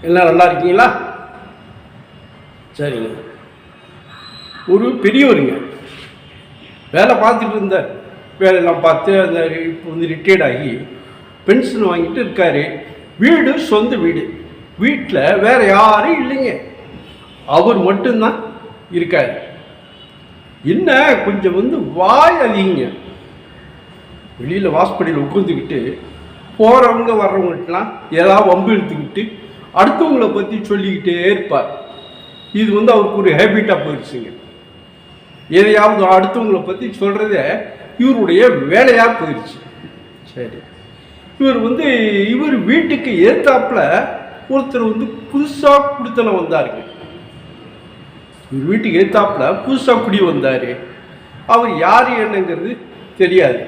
எல்லாம் நல்லா இருக்கீங்களா? சரிங்க. ஒரு பெரியவருங்க. வேலை பார்த்துட்டு இருந்தார் வேலையெல்லாம் பார்த்து அந்த இப்போ வந்து ரிட்டையர்ட் ஆகி பென்ஷன் வாங்கிட்டு இருக்காரு. வீடு சொந்த வீடு. வீட்டில் வேற யாரும் இல்லைங்க. அவர் மட்டும்தான் இருக்காரு. என்ன? கொஞ்சம் வந்து வாய் அதிகங்க வெளியில் வாசப்படியில் உட்காந்துக்கிட்டு போகிறவங்க வர்றவங்கட்டலாம் ஏதாவது வம்பு இழுத்துக்கிட்டு அடுத்தவங்கள பற்றி சொல்லிக்கிட்டே இருப்பார். இது வந்து அவருக்கு ஒரு ஹேபிட்டாக போயிடுச்சுங்க எதையாவது அடுத்தவங்கள பற்றி சொல்கிறத இவருடைய வேலையாக போயிடுச்சு சரி. இவர் வந்து இவர் வீட்டுக்கு ஏற்றாப்புல ஒருத்தர் வந்து புதுசாக கொடுத்தன வந்தாருங்க. இவர் வீட்டுக்கு ஏத்தாப்புல புதுசாக குடி வந்தார். அவர் யார் என்னங்கிறது தெரியாது.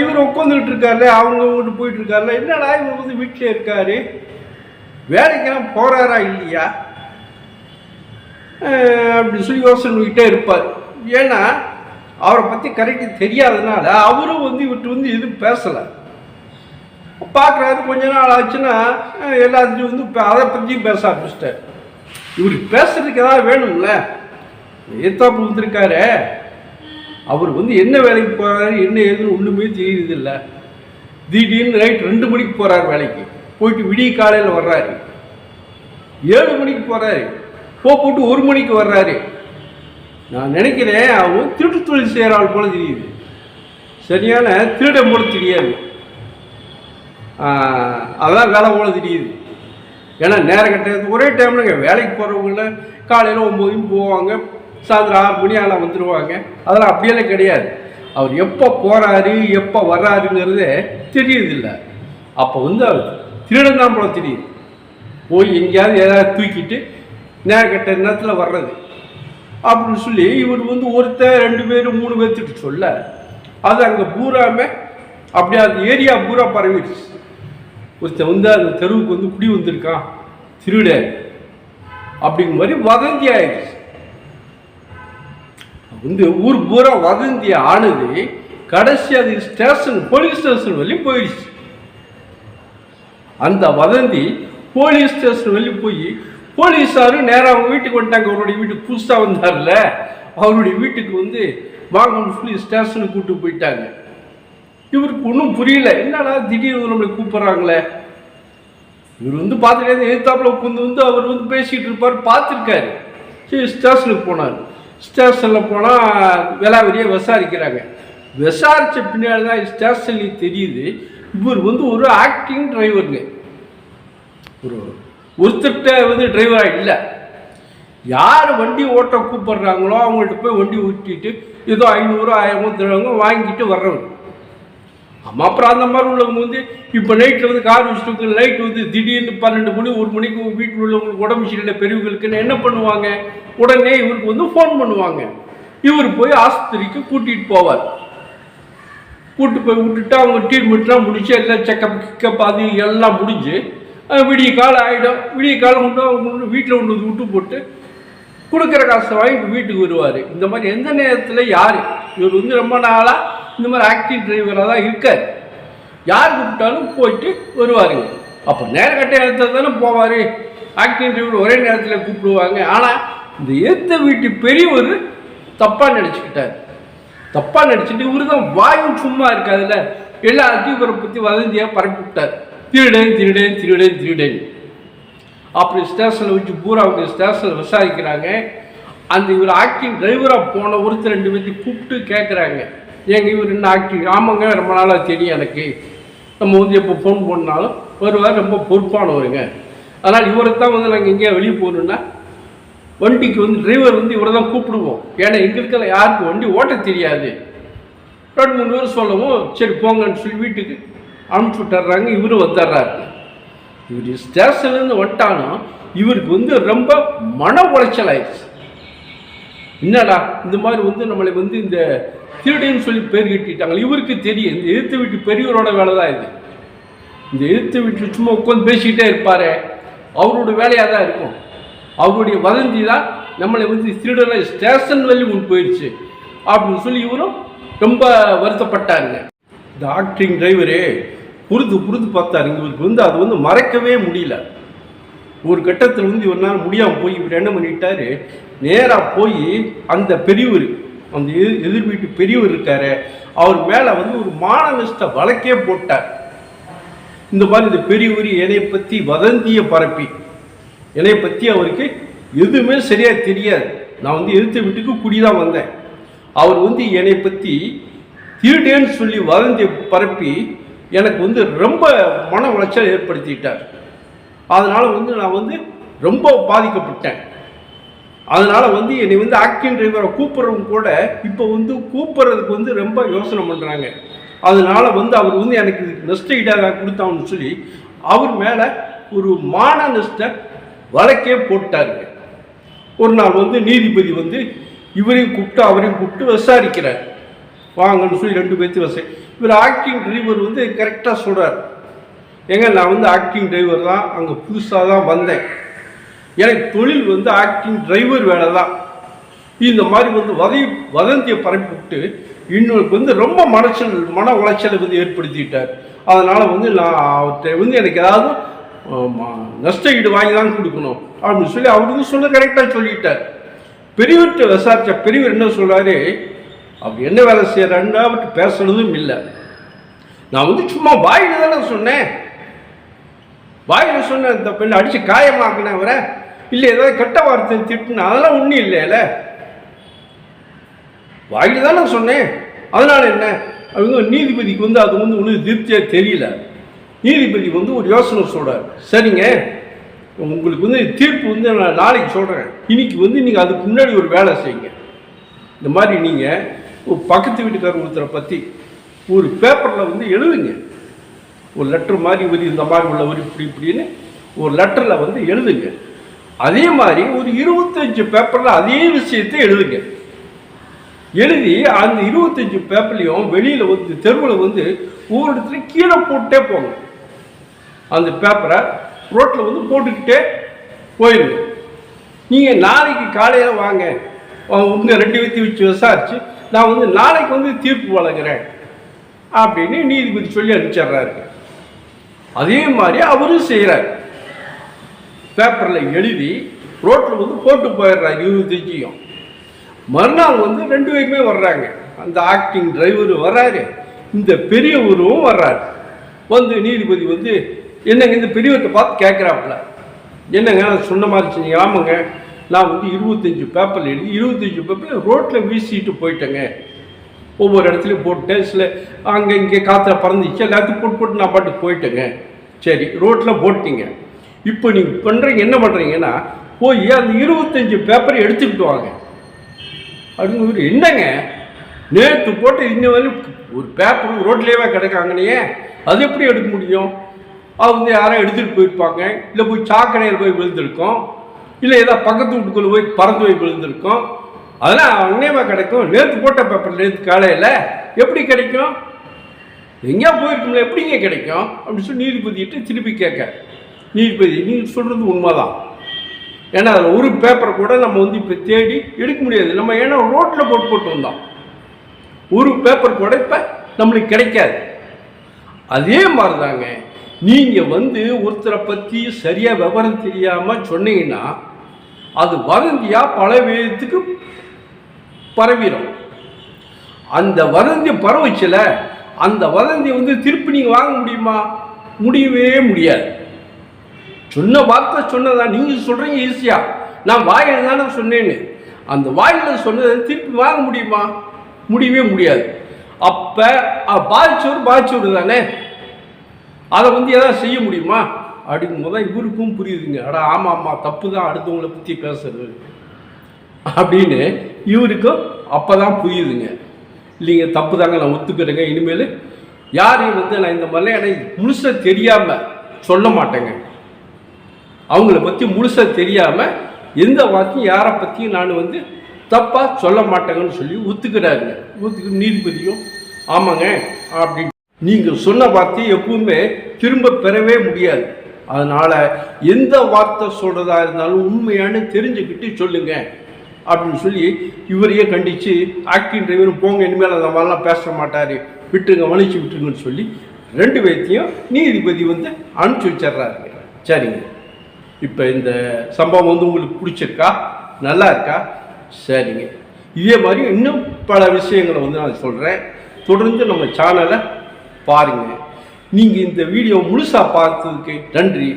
இவர் உட்காந்துக்கிட்டு இருக்காரு அவங்க வீட்டு போயிட்டு இருக்காருல என்னடா இவர் வந்து வீட்டில் இருக்காரு? வேலைக்கெல்லாம் போகிறாரா இல்லையா? அப்படி சொல்லி யோசனை பண்ணிக்கிட்டே இருப்பார். ஏன்னா அவரை பற்றி கரெக்டாக தெரியாதனால அவரும் வந்து இவர்கிட்ட வந்து எதுவும் பேசலை. பார்க்குறாரு கொஞ்ச நாள் ஆச்சுன்னா எல்லாத்தையும் வந்து அதை பற்றியும் பேச ஆரம்பிச்சிட்டார். இவர் பேசுறதுக்கு ஏதாவது வேணும்ல? ஏத்தாப்பு வந்திருக்காரு. அவர் வந்து என்ன வேலைக்கு போகிறாரு என்ன ஏதுன்னு ஒன்றுமே தெரியுறதில்ல. திடீர்னு நைட் ரெண்டு மணிக்கு போகிறார் வேலைக்கு. போயிட்டு விடிய காலையில் வர்றாரு. ஏழு மணிக்கு போகிறாரு போ போட்டு ஒரு மணிக்கு வர்றாரு. நான் நினைக்கிறேன் அவன் திருட்டு தொழில் செய்கிறாள் போல தெரியுது. சரியான திருடன் போல தெரியாது. அதான் வேலை போல தெரியுது. ஏன்னா நேரம் கட்ட ஒரே டைம்லங்க வேலைக்கு போகிறவங்கள காலையில் ஒம்போதையும் போவாங்க. சாயந்தரம் ஆறு மணி ஆனால் வந்துடுவாங்க அதெல்லாம் அப்படியெல்லாம் கிடையாது. அவர் எப்போ போகிறாரு எப்போ வர்றாருங்கிறதே தெரியுதில்லை அப்போ வந்து அவர் திருடன் தான் போல தெரியுது. போய் எங்கேயாவது ஏதாவது தூக்கிட்டு நேரம் கட்ட நேரத்தில் வர்றது. அப்படின்னு சொல்லி இவர் வந்து ஒருத்தர் ரெண்டு பேர் மூணு பேர்த்துட்டு சொல்ல அது அங்கே பூராமே அப்படியே அந்த ஏரியா பூரா பரவிடுச்சு. ஒருத்தன் வந்து அந்த தெருவுக்கு வந்து குடி வந்திருக்கான் திருட. அப்படிங்கிற மாதிரி வதந்தி ஆயிடுச்சு. வந்து ஊர் பூரா வதந்தி ஆனது கடைசி அது ஸ்டேஷன் போலீஸ் ஸ்டேஷன் வரையும் போயிடுச்சு. அந்த வதந்தி போலீஸ் ஸ்டேஷன் வரையும் போய் போலீஸாரும் நேராக அவங்க வீட்டுக்கு வந்துட்டாங்க. அவருடைய வீட்டுக்கு புதுசாக வந்தார்ல. அவருடைய வீட்டுக்கு வந்து வாங்கன்னு சொல்லி ஸ்டேஷனுக்கு கூப்பிட்டு போயிட்டாங்க. இவருக்கு ஒன்றும் புரியல. என்னடா திடீர்னு நம்மளை கூப்பிட்றாங்களே? இவர் வந்து பார்த்துட்டே எதிர்த்தாப்புல உட்காந்து வந்து அவர் வந்து பேசிகிட்டு இருப்பார் பார்த்துருக்காரு. சரி ஸ்டேஷனுக்கு போனார். ஸ்டேஷனில் போனால் விலாவரியை விசாரிக்கிறாங்க. விசாரித்த பின்னாடி தான் ஸ்டேஷன்லேயும் தெரியுது இவர் வந்து ஒரு ஆக்டிங் டிரைவருங்க ஒரு ஒருத்தர்கிட்ட வந்து டிரைவராக இல்லை. யார் வண்டி ஓட்ட கூப்பிட்றாங்களோ அவங்கள்ட்ட போய் வண்டி ஊட்டிட்டு ஏதோ ஐநூறு ஆயிரமோ தருவாங்க வாங்கிட்டு வர்றவங்க ஆமாம் அப்புறம் அந்த மாதிரி உள்ளவங்க வந்து இப்போ நைட்டில் வந்து கார் வச்சுட்டு நைட் வந்து திடீர்னு பன்னெண்டு மணி ஒரு மணிக்கு வீட்டில் உள்ளவங்களுக்கு உடம்பு சரியில்லை பெரியவங்களுக்குன்னு என்ன பண்ணுவாங்க? உடனே இவருக்கு வந்து ஃபோன் பண்ணுவாங்க. இவர் போய் ஆஸ்பத்திரிக்கு கூட்டிகிட்டு போவார். கூட்டு போய் விட்டுட்டு அவங்க ட்ரீட்மெண்ட்லாம் முடிச்சு எல்லாம் செக்கப் கிக்கப் அது எல்லாம் முடிஞ்சு விடிய காலம் ஆகிடும் விடிய காலம் கொண்டு அவங்க வீட்டில் கொண்டு வந்து விட்டு போட்டு கொடுக்குற காசை வாங்கி வீட்டுக்கு வருவார். இந்த மாதிரி எந்த நேரத்தில் யார்? இவர் வந்து ரொம்ப நாளாக இந்த மாதிரி ஆக்டிவ் டிரைவராக தான் இருக்கார். யார் கூப்பிட்டாலும் போயிட்டு வருவாருங்க அப்போ நேர கட்ட நேரத்தில் தானே போவார். ஆக்டிவ் டிரைவர் ஒரே நேரத்தில் கூப்பிடுவாங்க. ஆனால் இந்த ஏத்த வீட்டு பெரியவர் தப்பாக நினச்சிக்கிட்டார். தப்பாக நினச்சிட்டு இவரு தான் வாயும் சும்மா இருக்காதுல்ல எல்லாத்தையும் இவரை பற்றி வதந்தியாக பரப்பி விட்டார். திருடேன் திருடேன் திருடேன் திருடேன். அப்படி ஸ்டேஷனில் வச்சு பூரா அவங்க ஸ்டேஷனில் விசாரிக்கிறாங்க. அந்த இவர் ஆக்டிங் டிரைவராக போன ஒருத்தர் ரெண்டு பேர்த்தையும் கூப்பிட்டு கேட்குறாங்க ஏங்க இவர் என்ன ஆக்டிங் ஆமாங்க ரொம்ப நாளாக தெரியும் எனக்கு. நம்ம வந்து எப்போ ஃபோன் பண்ணாலும் வருவார் ரொம்ப பொறுப்பானவருங்க. அதனால் இவரை தான் வந்து நாங்கள் எங்கேயா வெளியே போகணுன்னா வண்டிக்கு வந்து டிரைவர் வந்து இவரை தான் கூப்பிடுவோம். ஏன்னா எங்களுக்கு யாருக்கு வண்டி ஓட்ட தெரியாது. ரெண்டு மூணு பேர் சொல்லவும் சரி போங்கன்னு சொல்லி வீட்டுக்கு அனுப்பிச்சு விட்டுறாங்க இவரும் வந்துடுறாரு. இவர் ஸ்டேஷன்லேருந்து வந்துட்டாலும் இவருக்கு வந்து ரொம்ப மன உளைச்சல் ஆயிடுச்சு. என்னடா இந்த மாதிரி வந்து நம்மளை வந்து இந்த திருடன்னு சொல்லி பேர் கட்டிட்டாங்க. இவருக்கு தெரியும். இந்த எதிர்த்து வீட்டு பெரியவரோட வேலை தான் இது. இந்த எதிர்த்து வீட்டில் சும்மா உட்காந்து பேசிக்கிட்டே இருப்பார். அவரோட வேலையாக தான் இருக்கும். அவருடைய வதந்தி தான் நம்மளை வந்து திருடனை ஸ்டேஷன் வழி கொண்டு போயிடுச்சு அப்படின்னு சொல்லி இவரும் ரொம்ப வருத்தப்பட்டாருங்க. இந்த ஆக்டிங் டிரைவரு புரிது புரிது பார்த்தாருங்க இவருக்கு வந்து அது வந்து மறக்கவே முடியல. ஒரு கட்டத்தில் வந்து இவரால் முடியாமல் போய் இவர் என்ன பண்ணிட்டாரு? நேராக போய் அந்த பெரியவர் அந்த எதிர் எதிர் வீட்டு பெரியவர் இருக்காரு. அவர் மேலே வந்து ஒரு மானநஷ்ட வழக்கே போட்டார். இந்த மாதிரி இந்த பெரியவர் என்னை பற்றி வதந்தியை பரப்பி. என்னை பற்றி அவருக்கு எதுவுமே சரியாக தெரியாது. நான் வந்து எதிர்த்த வீட்டுக்கு குடிதான் வந்தேன். அவர் வந்து என்னை பற்றி திருடேன்னு சொல்லி வதந்தியை பரப்பி எனக்கு வந்து ரொம்ப மன உளைச்சல் ஏற்படுத்திட்டார். அதனால் வந்து நான் வந்து ரொம்ப பாதிக்கப்பட்டேன். அதனால் வந்து என்னை வந்து ஆக்டிங் டிரைவரை கூப்பிட்றவங்க கூட இப்போ வந்து கூப்பிட்றதுக்கு வந்து ரொம்ப யோசனை பண்ணுறாங்க அதனால் வந்து அவர் வந்து எனக்கு நஷ்ட ஈடாக கொடுத்தாங்கன்னு சொல்லி அவர் மேலே ஒரு மான நஷ்ட வழக்கே போட்டாருங்க ஒரு நாள் வந்து நீதிபதி வந்து இவரையும் கூப்பிட்டு அவரையும் கூப்பிட்டு விசாரிக்கிறார். வாங்கன்னு சொல்லி ரெண்டு பேர்த்தையும் விசாரி இவர் ஆக்டிங் டிரைவர் வந்து கரெக்டாக சொல்கிறார் ஏங்க நான் வந்து ஆக்டிங் டிரைவர் தான் அங்கே புதுசாக தான் வந்தேன். எனக்கு தொழில் வந்து ஆக்டிங் டிரைவர் வேலை தான் இந்த மாதிரி வந்து வதை வதந்தியை பரப்பிவிட்டு இன்னொருக்கு வந்து ரொம்ப மனச்சல் மன உளைச்சலை வந்து ஏற்படுத்திட்டார். அதனால் வந்து நான் அவர்கிட்ட வந்து எனக்கு ஏதாவது நஷ்ட ஈடு வாங்கி தான் கொடுக்கணும். அப்படின்னு சொல்லி அவர் வந்து சொல்ல கரெக்டாக சொல்லிட்டார். பெரியவர்கிட்ட விசாரித்த பெரியவர் என்ன சொல்கிறாரு அவர் என்ன வேலை செய்கிறாருன்னு அவர்கிட்ட பேசுனதும் இல்லை. நான் வந்து சும்மா வாயில் தானே சொன்னேன். வாயில் சொன்னேன் இந்த பெண்ணை அடித்து காயமாக்குனேன் அவரை. இல்லை ஏதாவது கெட்ட வார்த்தை திட்டுனா அதெல்லாம் ஒன்றும் இல்லைல்ல தான் தானே சொன்னேன். அதனால் என்ன? அவங்க நீதிபதிக்கு வந்து அது வந்து ஒன்றும் திருப்தியாக தெரியல. நீதிபதி வந்து ஒரு யோசனை சொல்கிறார் சரிங்க. உங்களுக்கு வந்து தீர்ப்பு வந்து நான் நாளைக்கு சொல்கிறேன் இன்னைக்கு வந்து நீங்கள் அதுக்கு முன்னாடி ஒரு வேலை செய்யுங்க. இந்த மாதிரி நீங்கள் ஒரு பக்கத்து வீட்டுக்காரர் ஒருத்தரை பற்றி ஒரு பேப்பரில் வந்து எழுதுங்க. ஒரு லெட்டர் மாதிரி ஒரு இந்த மாதிரி உள்ளவர் இப்படி இப்படின்னு ஒரு லெட்டரில் வந்து எழுதுங்க. அதே மாதிரி ஒரு இருபத்தஞ்சு பேப்பரில் அதே விஷயத்தை எழுதுங்க. எழுதி அந்த இருபத்தஞ்சு பேப்பர்லையும் வெளியில் வந்து தெருவில் வந்து ஒவ்வொரு இடத்துலையும் கீழே போட்டே போங்க. அந்த பேப்பரை ரோட்டில் வந்து போட்டுக்கிட்டே போயிருங்க. நீங்கள் நாளைக்கு காலையில் வாங்க. உங்கள் ரெண்டு பேர்த்தையும் வச்சு விசாரிச்சு நான் வந்து நாளைக்கு வந்து தீர்ப்பு வழங்குறேன். அப்படின்னு நீதிபதி சொல்லி அனுப்பிச்சிடுறாரு. அதே மாதிரி அவரும் செய்கிறார் பேப்பரில் எழுதி ரோட்டில் வந்து போட்டு போயிடுறாரு இருபத்தஞ்சியும் மறுநாள் வந்து ரெண்டு பேருமே வர்றாங்க. அந்த ஆக்டிங் டிரைவர் வர்றாரு. இந்த பெரியவரும் வர்றாரு. வந்து நீதிபதி வந்து என்னங்க இந்த பெரியவர்கிட்ட பார்த்து கேட்குறாப்புல. என்னங்க சொன்ன மாதிரி செஞ்சீங்க. ஆமாங்க. நான் வந்து இருபத்தஞ்சி பேப்பரில் எழுதி இருபத்தஞ்சி பேப்பரில் ரோட்டில் வீசிட்டு போயிட்டேங்க. ஒவ்வொரு இடத்துலையும் போட்டேன் சில அங்கே இங்கே காற்றுல பறந்துச்சு. எல்லாத்தையும் போட்டு போட்டு நான் பாட்டு போயிட்டேங்க. சரி ரோட்டில் போட்டிங்க. இப்போ நீங்கள் பண்ணுறீங்க என்ன பண்ணுறீங்கன்னா போய் அந்த இருபத்தஞ்சி பேப்பரை எடுத்துக்கிட்டு வாங்க. அப்படின்னு ஒரு என்னங்க? நேற்று போட்டு இன்ன வரையும் ஒரு பேப்பர் ரோட்லேயே கிடக்காங்கனையே அது எப்படி எடுக்க முடியும்? அது வந்து யாரும் எடுத்துகிட்டு போயிருப்பாங்க. இல்லை போய் சாக்கடையில் போய் விழுந்திருக்கோம். இல்லை ஏதாவது பக்கத்து வீட்டுக்குள்ளே போய் பறந்து போய் விழுந்திருக்கோம். அதெல்லாம் அங்கேயேவா கிடைக்கும். நேற்று போட்ட பேப்பர் நேற்று காலையில் எப்படி கிடைக்கும்? எங்கேயா போயிருக்கோம்ல எப்படிங்க கிடைக்கும்? அப்படின்னு சொல்லி நீதிபதிட்டு திருப்பி கேட்க. நீதிபதி நீங்கள் சொல்கிறது உண்மைதான். ஏன்னா அதில் ஒரு பேப்பரை கூட நம்ம வந்து இப்போ தேடி எடுக்க முடியாது. நம்ம ஏன்னா ரோட்டில் போட்டு போட்டு வந்தோம் ஒரு பேப்பர் கூட இப்போ நம்மளுக்கு கிடைக்காது. அதே மாதிரி தாங்க நீங்கள் வந்து ஒருத்தரை பற்றி சரியாக விவரம் தெரியாமல் சொன்னீங்கன்னா அது வதந்தியாக பல விதத்துக்கு பரவிடும் அந்த வதந்தி பரவச்சுல அந்த வதந்தி வந்து திருப்பி நீங்கள் வாங்க முடியுமா? முடியவே முடியாது. சொன்ன வார்த்தை சொன்னதா? நீங்கள் சொல்கிறீங்க ஈஸியாக நான் வாயில் தானே சொன்னேன்னு. அந்த வாயில் சொன்னதை திருப்பி வாங்க முடியுமா? முடியவே முடியாது. அப்போ பாதிச்சவர் பாதிச்சவர் தானே? அதை வந்து எதாவது செய்ய முடியுமா? அப்படிங்கும் போது இவருக்கும் புரியுதுங்க. அடா ஆமாம் ஆமாம் தப்பு தான் அடுத்தவங்களை பற்றி பேசுறது. அப்படின்னு இவருக்கும் அப்போ தான் புரியுதுங்க. இல்லைங்க தப்பு தாங்க நான் ஒத்துக்கிறேங்க. இனிமேல் யாரையும் வந்து நான் இந்த மாதிரிலாம் எனக்கு முழுசாக தெரியாமல் சொல்ல மாட்டேங்க. அவங்கள பற்றி முழுசாக தெரியாமல் எந்த வார்த்தையும் யாரை பற்றியும் நான் வந்து தப்பாக சொல்ல மாட்டேங்கன்னு சொல்லி ஒத்துக்கிறாருங்க. ஒத்துக்கு நீதிபதியும் ஆமாங்க அப்படின்னு நீங்கள் சொன்ன வார்த்தையை எப்பவுமே திரும்ப பெறவே முடியாது. அதனால் எந்த வார்த்தை சொல்கிறதா இருந்தாலும் உண்மையான தெரிஞ்சுக்கிட்டு சொல்லுங்க. அப்படின்னு சொல்லி இவரையே கண்டித்து ஆக்டிங் டிரைவரும் போங்க இனிமேல் அந்த மாதிரிலாம் பேச மாட்டார். விட்டுருங்க மன்னிச்சு விட்டுருங்கன்னு சொல்லி ரெண்டு பேர்த்தையும் நீதிபதி வந்து அனுப்பிச்சி வச்சிடுறாருங்க. சரிங்க. இப்போ இந்த சம்பவம் வந்து உங்களுக்கு பிடிச்சிருக்கா? நல்லா இருக்கா சரிங்க. இதே மாதிரி இன்னும் பல விஷயங்களை வந்து நான் சொல்கிறேன் தொடர்ந்து நம்ம சேனலை பாருங்கள் நீங்கள் இந்த வீடியோ முழுசாக பார்த்ததுக்கு நன்றி.